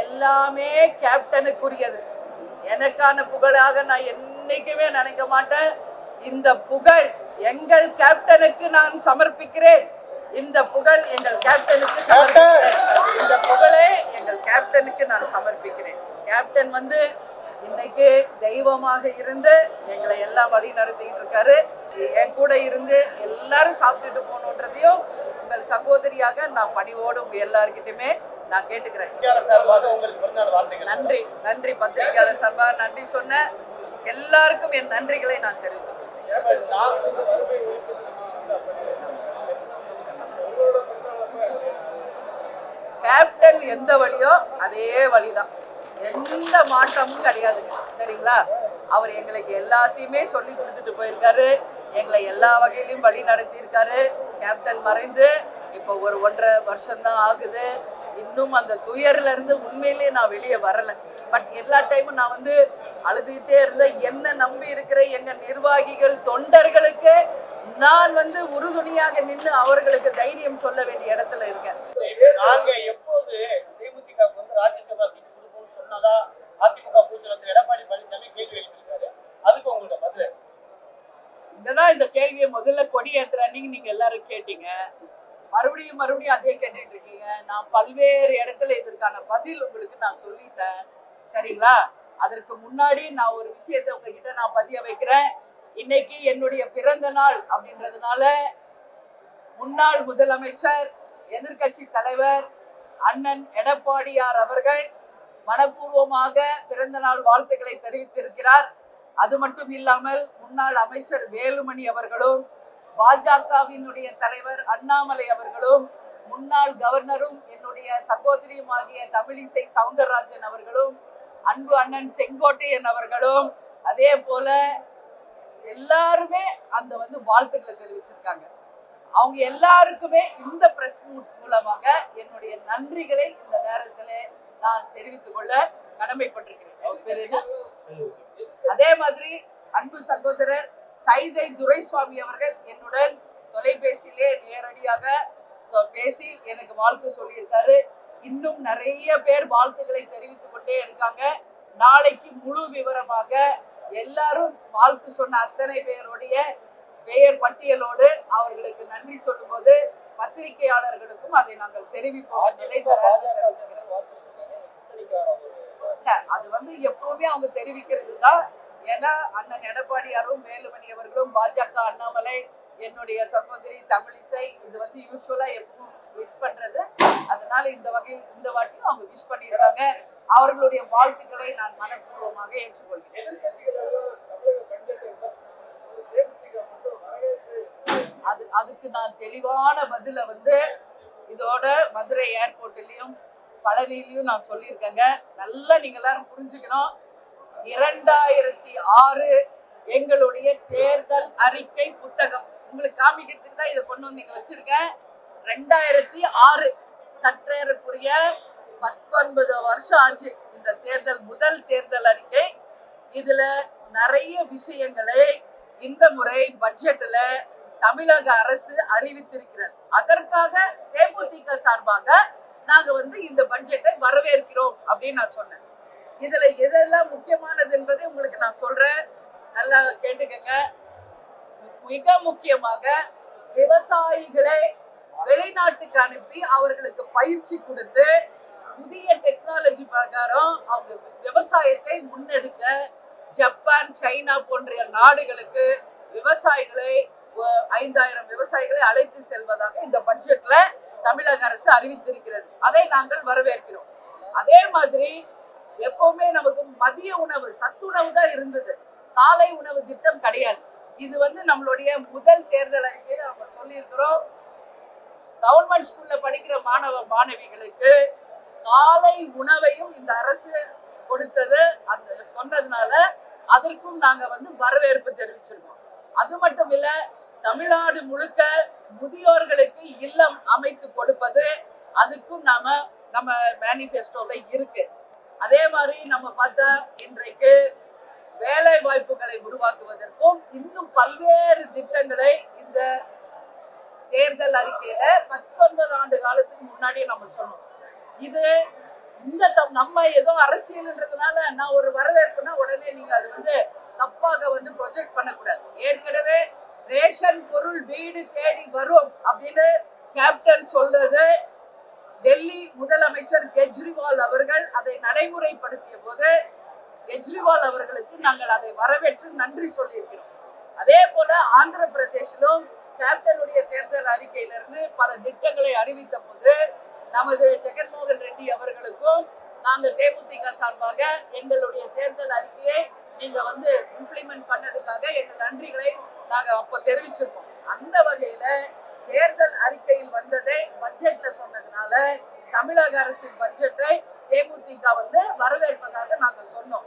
எல்லாமே கேப்டனுக்குரியது எனக்கான புகழாக நான் என்னைக்குமே நினைக்க மாட்டேன். இந்த புகழ் எங்கள் கேப்டனுக்கு நான் சமர்ப்பிக்கிறேன். இந்த புகழ் எங்கள் கேப்டனுக்கு சமர்ப்பிக்கிறேன். இந்த புகழை எங்கள் கேப்டனுக்கு நான் சமர்ப்பிக்கிறேன். கேப்டன் வந்து இன்னைக்கு தெய்வமாக இருந்து எங்களை எல்லாம் வழி நடத்திக்கிட்டு இருக்காரு. என் கூட இருந்து எல்லாரும் சாப்பிட்டுட்டு போகணுன்றதையும் உங்கள் சகோதரியாக நான் பணிவோடு உங்க எல்லார்கிட்டயுமே நான் கேட்டுக்கிறேன். சார்பாக நன்றி நன்றி பத்திரிகையாளர் சார்பா நன்றி சொன்ன எல்லாருக்கும் என் நன்றிகளை நான் தெரிவித்துக் கேப்டன் எந்த வழியோ அதே வழிதான். எந்த மாற்றமும் கிடையாதுங்க சரிங்களா? அவர் எங்களுக்கு எல்லாத்தையுமே சொல்லி கொடுத்துட்டு போயிருக்காரு. எங்களை எல்லா வகையிலும் வழி நடத்தியிருக்காரு. கேப்டன் மறைந்து இப்போ ஒரு ஒன்றரை வருஷம்தான் ஆகுது. இன்னும் அந்த துயர்ல இருந்து உண்மையிலேயே நான் வெளியே வரல. பட் எல்லா டைமும் நான் வந்து அழுதுகிட்டே இருந்த என்ன நம்பி இருக்கிற எங்க நிர்வாகிகள் தொண்டர்களுக்கு நான் வந்து உறுதுணையாக நின்று அவர்களுக்கு தைரியம் சொல்ல வேண்டிய இடத்துல இருக்கேன். நாங்க எப்போது தேமுதிக வந்து ராஜ்யசபா சீட் கொடுப்போம்னு சொன்னதா அதிமுக பூச்சலத்தில் எடப்பாடி பழனிசாமி கேள்வி எழுப்பியிருக்காரு. அதுக்கு உங்களுக்கு பதில். இங்கதான் இந்த கேள்வியை முதல்ல கொடி ஏத்துற அன்னைக்கு நீங்க எல்லாரும் கேட்டீங்க. மறுபடியும் மறுபடியும் அதே கேட்டுட்டு இருக்கீங்க. நான் பல்வேறு இடத்துல இதற்கான பதில் உங்களுக்கு நான் சொல்லிட்டேன். சரிங்களா? அதற்கு முன்னாடி நான் ஒரு விஷயத்தை உங்ககிட்ட நான் பதிய வைக்கிறேன். இன்னைக்கு என்னுடைய பிறந்த நாள் அப்படின்றதுனால முன்னாள் முதலமைச்சர் எதிர்கட்சி தலைவர் அண்ணன் எடப்பாடியார் அவர்கள் மனப்பூர்வமாக பிறந்த நாள் வாழ்த்துக்களை தெரிவித்திருக்கிறார். அது மட்டும் இல்லாமல் முன்னாள் அமைச்சர் வேலுமணி அவர்களும் பாஜகவினுடைய தலைவர் அண்ணாமலை அவர்களும் முன்னாள் கவர்னரும் என்னுடைய சகோதரியும் ஆகிய தமிழிசை சவுந்தரராஜன் அவர்களும் அன்பு அண்ணன் செங்கோட்டையன் அவர்களும் அதே போல எல்லாருமே அந்த வந்து வாழ்த்துக்களை தெரிவிச்சிருக்காங்க அவங்க எல்லாருக்குமே இந்த பிரஸ் மூலமாக என்னுடைய நன்றிகளை இந்த நேரத்துல நான் தெரிவித்துக் கொள்ள கடமைப்பட்டிருக்கிறேன்? அதே மாதிரி அன்பு சகோதரர் சைதை துரைசுவாமி அவர்கள் என்னுடன் தொலைபேசியிலே நேரடியாக பேசி எனக்கு வாழ்த்து சொல்லியிருக்காரு. இன்னும் நிறைய பேர் வாழ்த்துக்களை தெரிவித்துக் கொண்டே இருக்காங்க. நாளைக்கு முழு விவரமாக எல்லாரும் வாழ்த்து சொன்ன அத்தனை பேருடைய பெயர் பட்டியலோடு அவர்களுக்கு நன்றி சொல்லும்போது பத்திரிகையாளர்களுக்கும் அதை நாங்கள் தெரிவிப்போம். அது வந்து எப்பவுமே அவங்க தெரிவிக்கிறது தான் ஏன்னா அண்ணன் எடப்பாடியாரும் வேலுமணி அவர்களும் பாஜக அண்ணாமலை என்னுடைய சகோதரி தமிழிசை இது வந்து யூஸ்வலா எப்பவும் விஷ் பண்றது. அதனால இந்த வகை இந்த வாட்டியும் அவங்க விஷ் பண்ணியிருக்காங்க. அவர்களுடைய வாழ்த்துக்களை நான் மனப்பூர்வமாக ஏற்றுக்கொள்கிறேன். அது அதுக்கு நான் தெளிவான பதில வந்து இதோட மதுரை ஏர்போர்ட்லயும் பழனிலையும் நான் சொல்லியிருக்கேங்க. நல்லா நீங்க எல்லாரும் புரிஞ்சுக்கணும். இரண்டாயிரத்தி ஆறு எங்களுடைய தேர்தல் அறிக்கை புத்தகம். உங்களுக்கு காமிக்கிறதுக்கு தான் இதை கொண்டு வந்து இங்க வச்சிருக்கேன். ரெண்டாயிரத்தி ஆறு சற்றேறக்குரிய பத்தொன்பது வருஷம் ஆச்சு இந்த தேர்தல் முதல் தேர்தல் அறிக்கை. இதுல நிறைய விஷயங்களை இந்த முறை பட்ஜெட்ல தமிழக அரசு அறிவித்திருக்கிறது. அதற்காக தேமுதிக சார்பாக நாங்க வந்து இந்த பட்ஜெட்டை வரவேற்கிறோம் அப்படின்னு நான் சொன்னேன். இதுல எதெல்லாம் முக்கியமானது என்பதை உங்களுக்கு நான் சொல்றேன். நல்லா கேட்டுக்கங்க. மிக முக்கியமாக விவசாயிகளை வெளிநாட்டுக்கு அனுப்பி அவர்களுக்கு பயிற்சி கொடுத்து புதிய டெக்னாலஜி பிரகாரம் அவங்க விவசாயத்தை முன்னெடுக்க ஜப்பான் சைனா போன்ற நாடுகளுக்கு விவசாயிகளை ஐந்தாயிரம் விவசாயிகளை அழைத்து செல்வதாக இந்த பட்ஜெட்ல தமிழக அரசு அறிவித்திருக்கிறது. அதை நாங்கள் வரவேற்கிறோம். அதே மாதிரி எப்பவுமே நமக்கு மதிய உணவு சத்துணவு தான் இருந்தது. காலை உணவு திட்டம் கிடையாது. இது வந்து நம்மளுடைய முதல் தேர்தல் அறிக்கையில் நம்ம சொல்லியிருக்கிறோம். கவர்மெண்ட் ஸ்கூல்ல படிக்கிற மாணவ மாணவிகளுக்கு காலை உணவையும் இந்த அரசு கொடுத்தது. அந்த சொன்னதுனால அதற்கும் நாங்க வந்து வரவேற்பு தெரிவிச்சிருக்கோம். அது மட்டும் இல்ல தமிழ்நாடு முழுக்க முதியோர்களுக்கு இல்லம் அமைத்து கொடுப்பது அதுக்கும் நாம நம்ம மேனிஃபெஸ்டோல இருக்கு. அதே மாதிரி நம்ம பார்த்தா இன்றைக்கு வேலை வாய்ப்புகளை உருவாக்குவதற்கும் இன்னும் பல்வேறு திட்டங்களை இந்த தேர்தல் அறிக்கையில பத்தொன்பது ஆண்டு காலத்துக்கு முன்னாடியே நம்ம சொன்னோம். இது இந்த த- நம்ம ஏதோ அரசியல்ன்றதுனால நான் ஒரு வரவேற்புனா உடனே நீங்க அது வந்து தப்பாக வந்து ப்ரொஜெக்ட் பண்ணக்கூடாது. ஏற்கனவே ரேஷன் பொருள் வீடு தேடி வரும் அப்படின்னு கேப்டன் சொல்றது டெல்லி முதலமைச்சர் கெஜ்ரிவால் அவர்கள் அதை நடைமுறைப்படுத்திய போது கெஜ்ரிவால் அவர்களுக்கு நாங்கள் அதை வரவேற்று நன்றி சொல்லியிருக்கிறோம். அதே போல ஆந்திர பிரதேசிலும் கேப்டனுடைய தேர்தல் அறிக்கையிலிருந்து பல திட்டங்களை அறிவித்த போது நமது ஜெகன்மோகன் ரெட்டி அவர்களுக்கும் நாங்கள் தேமுதிக சார்பாக எங்களுடைய தேர்தல் அறிக்கையை நீங்க வந்து இம்ப்ளிமெண்ட் பண்ணதுக்காக எங்கள் நன்றிகளை நாங்கள் அப்போ தெரிவிச்சிருக்கோம். அந்த வகையில தேர்தல் அறிக்கையில் வந்ததை பட்ஜெட்ல சொன்னதுனால தமிழக அரசின் பட்ஜெட்டை தேமுதிக வந்து வரவேற்பதாக நாங்க சொன்னோம்.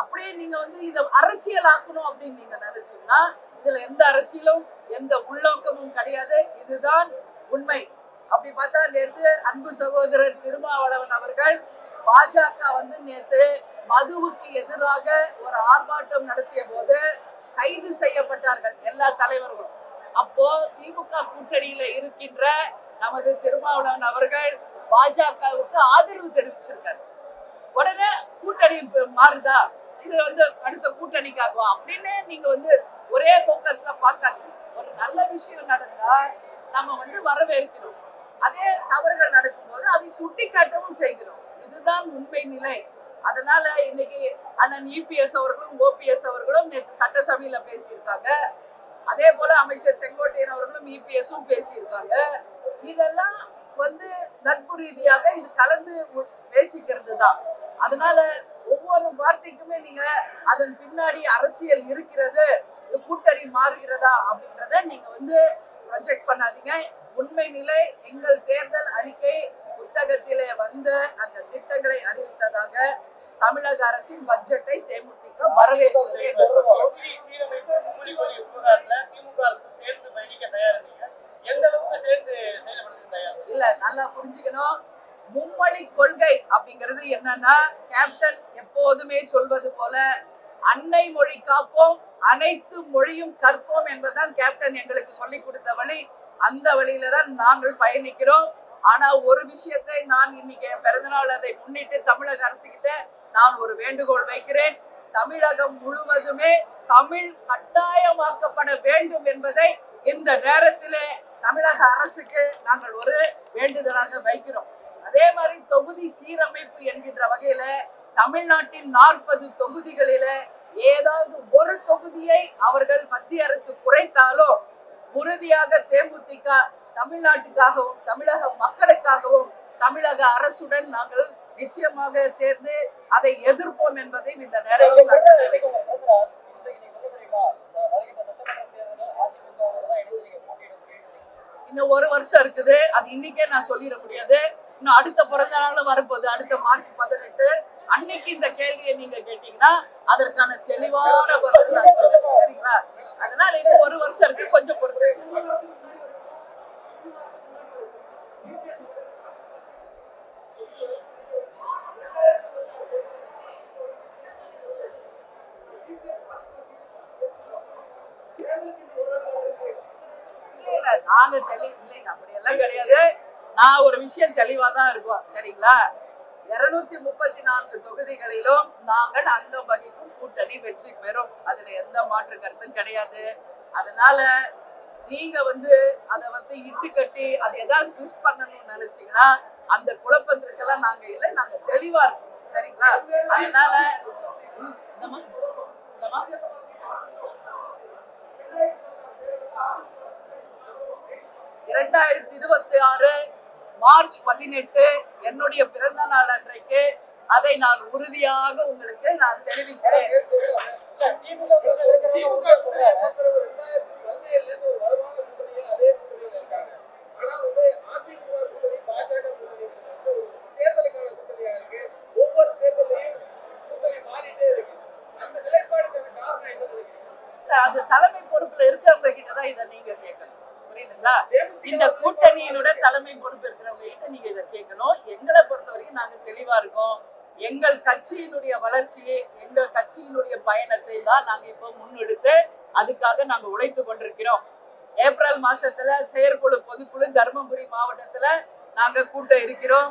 அப்படியே நீங்க வந்து இதை அரசியல் ஆக்கணும் அப்படின்னு நீங்க நினைச்சீங்கன்னா இதுல எந்த அரசியலும் எந்த உள்நோக்கமும் கிடையாது. இதுதான் உண்மை. அப்படி பார்த்தா நேற்று அன்பு சகோதரர் திருமாவளவன் அவர்கள் பாஜக வந்து நேத்து மதுவுக்கு எதிராக ஒரு ஆர்ப்பாட்டம் நடத்திய போது கைது செய்யப்பட்டார்கள் எல்லா தலைவர்களும். அப்போ திமுக கூட்டணியில இருக்கின்ற நமது திருமாவளவன் அவர்கள் பாஜகவுக்கு ஆதரவு தெரிவிச்சிருக்காரு. உடனே கூட்டணி மாறுதா? இது வந்து அடுத்த கூட்டணிக்காகும் அப்படின்னு நீங்க வந்து ஒரே போக்கஸ்ல பார்க்காதீங்க. ஒரு நல்ல விஷயம் நடந்தா நம்ம வந்து வரவேற்கிறோம். அதே தவறுகள் நடக்கும்போது அதை சுட்டி காட்டவும் செய்கிறோம். இதுதான் உண்மை நிலை. அதனால இன்னைக்கு அண்ணன் இபிஎஸ் அவர்களும் ஓபிஎஸ் அவர்களும் நேற்று சட்டசபையில பேசியிருக்காங்க. அதே போல அமைச்சர் செங்கோட்டையன் அவர்களும் இபிஎஸும் பேசியிருக்காங்க. இதெல்லாம் வந்து நட்பு ரீதியாக இது கலந்து பேசிக்கிறது தான் அதனால ஒவ்வொரு வார்த்தைக்குமே நீங்க அதன் பின்னாடி அரசியல் இருக்கிறது இது கூட்டணி மாறுகிறதா அப்படின்றத நீங்க வந்து ப்ரொஜெக்ட் பண்ணாதீங்க. உண்மை நிலை எங்கள் தேர்தல் அறிக்கை புத்தகத்திலே வந்த அந்த திட்டங்களை அறிவித்ததாக தமிழக அரசின் பட்ஜெட்டை தேமுதிக வரவேற்கிறது என்று கொள்கை இல்ல நல்லா புரிஞ்சுக்கணும். மும்மொழி அப்படிங்கிறது என்னன்னா கேப்டன் எப்போதுமே சொல்வது போல அன்னை மொழி காப்போம் அனைத்து மொழியும் கற்போம் என்பதுதான் கேப்டன் எங்களுக்கு சொல்லி கொடுத்த வழி. அந்த வழியில தான் நாங்கள் பயணிக்கிறோம். ஆனா ஒரு விஷயத்தை நான் இன்னைக்கு பிறந்தநாள் அதை முன்னிட்டு தமிழக அரசு கிட்ட நான் ஒரு வேண்டுகோள் வைக்கிறேன். தமிழகம் முழுவதுமே தமிழ் கட்டாயமாக்கப்பட வேண்டும் என்பதை இந்த நேரத்திலே தமிழக அரசுக்கு நாங்கள் ஒரு வேண்டுதலாக வைக்கிறோம். அதே மாதிரி தொகுதி சீரமைப்பு என்கின்ற வகையில தமிழ்நாட்டின் நாற்பது தொகுதிகளில ஏதாவது ஒரு தொகுதியை அவர்கள் மத்திய அரசு குறைத்தாலோ உறுதியாக தேமுதிக தமிழ்நாட்டுக்காகவும் தமிழக மக்களுக்காகவும் தமிழக அரசுடன் நாங்கள் நிச்சயமாக சேர்ந்து அதை எதிர்ப்போம் என்பதையும் இந்த நேரத்தில் இன்னும் ஒரு வருஷம் இருக்குது. அது இன்னைக்கே நான் சொல்லிட முடியாது. இன்னும் அடுத்த பிறந்த நாள் வரப்போகுது. அடுத்த மார்ச் பதினெட்டு. அன்னைக்கு இந்த கேள்வியை நீங்க கேட்டீங்கன்னா அதற்கான தெளிவான பதில் சரிங்களா? அதனால இன்னும் ஒரு வருஷம் இருக்கு. கொஞ்சம் பொறுத்து இல்ல, இல்ல, நாங்க தெளி இல்லைங்க அப்படியெல்லாம் கிடையாது. நான் ஒரு விஷயம் தெளிவா தான் இருக்கோம் சரிங்களா? இருநூத்தி முப்பத்தி நான்கு தொகுதிகளிலும் நாங்கள் அங்கம் வகிக்கும் கூட்டணி வெற்றி பெறும். அதுல எந்த மாற்று கருத்தும் கிடையாது. அதனால நீங்க வந்து அதை வந்து இட்டு கட்டி அதை ஏதாவது யூஸ் பண்ணணும்னு நினைச்சீங்கன்னா அந்த குழப்பத்திற்கெல்லாம் நாங்க இல்லை நாங்க தெளிவா இருக்கோம் சரிங்களா? அதனால இந்தமா இந்தமா இரண்டாயிரத்தி இருபத்தி ஆறு மார்ச் பதினெட்டு என்னுடைய பிறந்த நாள் அன்றைக்கு அதை நான் உறுதியாக உங்களுக்கு நான் தெரிவிக்கிறேன். அது தலைமை பொறுப்புல இருக்கவங்க கிட்ட தான் இதை நீங்க கேட்கணும். புரியுதுங்களா? இந்த கூட்டணியினோட தலைமை பொறுப்பு இருக்கிறவங்க கிட்ட நீங்க இதை கேட்கணும். எங்களை பொறுத்த வரைக்கும் நாங்க தெளிவா இருக்கோம். எங்கள் கட்சியினுடைய வளர்ச்சியை எங்கள் கட்சியினுடைய பயணத்தை தான் நாங்க இப்போ முன்னெடுத்து அதுக்காக நாங்க உழைத்து கொண்டிருக்கிறோம். ஏப்ரல் மாசத்துல செயற்குழு பொதுக்குழு தருமபுரி மாவட்டத்துல நாங்க கூட்டம் இருக்கிறோம்.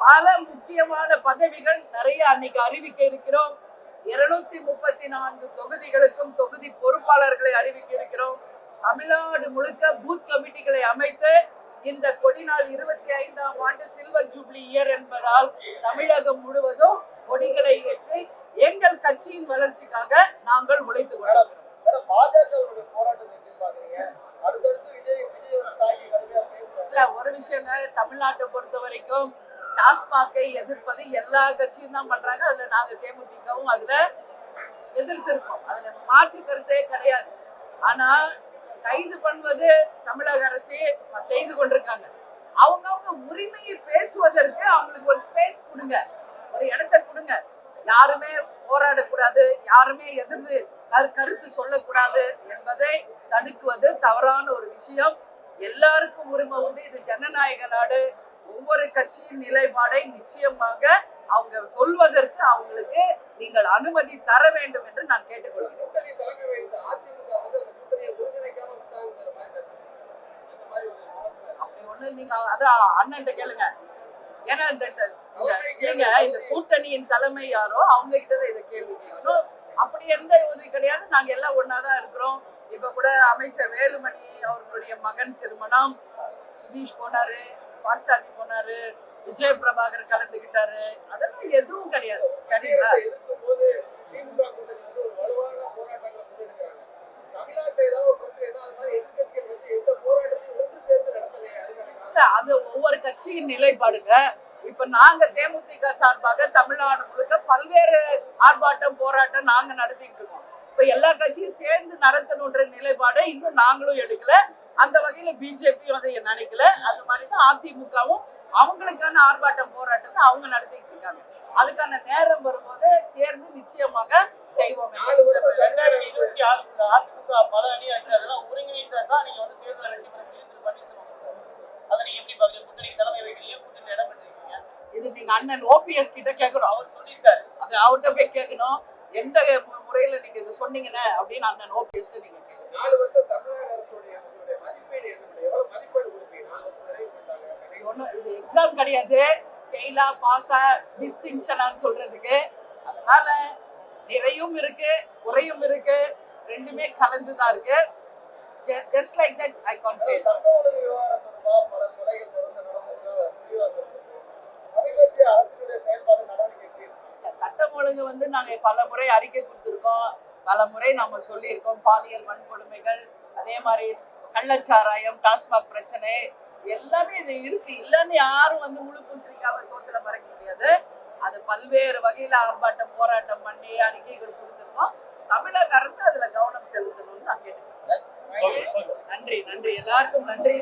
பல முக்கியமான பதவிகள் நிறைய அன்னைக்கு அறிவிக்க இருக்கிறோம். இருநூத்தி முப்பத்தி நான்கு தொகுதிகளுக்கும் தொகுதி பொறுப்பாளர்களை அறிவிக்க இருக்கிறோம். தமிழ்நாடு முழுக்க பூத் கமிட்டிகளை அமைத்து இந்த கொடிநாள் இருபத்தி ஐந்தாம் ஆண்டு சில்வர் ஜூப்ளி இயர் என்பதால் தமிழகம் முழுவதும் கொடிகளை ஏற்றி எங்கள் கட்சியின் வளர்ச்சிக்காக நாங்கள் கடுமையா பேசுறாங்க இல்ல ஒரு விஷயங்க தமிழ்நாட்டை பொறுத்த வரைக்கும் டாஸ்மாகை எதிர்ப்பது எல்லா கட்சியும் தான் பண்றாங்க. அதுல நாங்க தேமுதிகவும் அதுல எதிர்த்திருக்கோம். அதுல மாற்று கருத்தே கிடையாது. ஆனா கைது பண்ணுவது தமிழக அரசு செய்து கொண்டிருக்காங்க. அவங்க உரிமையை பேசுவதற்கு அவங்களுக்கு ஒரு ஸ்பேஸ் கொடுங்க. ஒரு இடத்த கொடுங்க. யாருமே போராடக்கூடாது யாருமே எதிர்த்து கருத்து சொல்லக்கூடாது என்பதை தடுக்குவது தவறான ஒரு விஷயம். எல்லாருக்கும் உரிமை உண்டு. இது ஜனநாயக நாடு. ஒவ்வொரு கட்சியின் நிலைப்பாடை நிச்சயமாக அவங்க சொல்வதற்கு அவங்களுக்கு நீங்கள் அனுமதி தர வேண்டும் என்று நான் கேட்டுக்கொள்கிறேன். அப்படி ஒண்ணு நீங்க அதான் அண்ணன்ட்ட கேளுங்க ஏன்னா இந்த இந்த- கூட்டணியின் தலைமை யாரோ அவங்க கிட்ட இதை கேள்வி கேட்கணும் அப்படி எந்த ஒரு கிடையாது நாங்க எல்லாம் ஒன்னாதான் இருக்கிறோம் இப்ப கூட அமைச்சர் வேலுமணி அவர்களுடைய மகன் திருமணம் சுதீஷ் போனாரு பார்சாதி போனாரு விஜய் பிரபாகர் கலந்துகிட்டாரு. அதெல்லாம் எதுவும் கிடையாது. சரிங்களா? அது ஒவ்வொரு கட்சியின் நிலைப்பாடுங்க. இப்ப நாங்க தேமுதிக சார்பாக தமிழ்நாடு முழுக்க பல்வேறு ஆர்ப்பாட்டம் போராட்டம் நாங்க நடத்திட்டு இருக்கோம். இப்ப எல்லா கட்சியும் சேர்ந்து நடத்தணுன்ற நிலைப்பாடை இன்னும் நாங்களும் எடுக்கல. அந்த வகையில பிஜேபியும் அதை நினைக்கல. அது மாதிரிதான் அதிமுகவும் அவங்களுக்கான ஆர்ப்பாட்டம் போராட்டத்தை அவங்க நடத்திட்டு இருக்காங்க. அதுக்கான நேரம் வரும்போது சேர்ந்து நிச்சயமாக செய்வோம். இது நீங்க அண்ணன் ஓபிஎஸ் கிட்ட கேட்கணும். அவர் சொல்லியிருக்காரு. அது அவர்கிட்ட போய் கேட்கணும். எந்த முறையில நீங்க இது சொன்னீங்கன்னு அப்படின்னு அண்ணன் ஓபிஎஸ்ல நீங்க கேட்கணும். நாலு வருஷம் தமிழ்நாடு அரசுடைய மதிப்பீடு மதிப்பீடு ஒண்ணும் இது எக்ஸாம் கிடையாது. ஃபெயிலா பாஸா டிஸ்டிங்ஷனான்னு சொல்றதுக்கு. அதனால நிறையும் இருக்கு குறையும் இருக்கு ரெண்டுமே கலந்து தான் இருக்கு just like that I can say? சட்டம் ஒழுங்கு வந்து நாங்க பல முறை அறிக்கை கொடுத்திருக்கோம். பல முறை நாம சொல்லியிருக்கோம். பாலியல் வன்கொடுமைகள் அதே மாதிரி கள்ளச்சாராயம் டாஸ்மாக் பிரச்சனை எல்லாமே இது இருக்கு. இல்லைன்னு யாரும் வந்து முழு பூசணிக்காவை சோத்துல மறைக்க முடியாது. அது பல்வேறு வகையில ஆர்ப்பாட்டம் போராட்டம் பண்ணி அறிக்கைகள் கொடுத்திருக்கோம். தமிழக அரசு அதுல கவனம் செலுத்தணும்னு நான் கேட்டுக்கிறேன். நன்றி நன்றி. எல்லாருக்கும் நன்றி.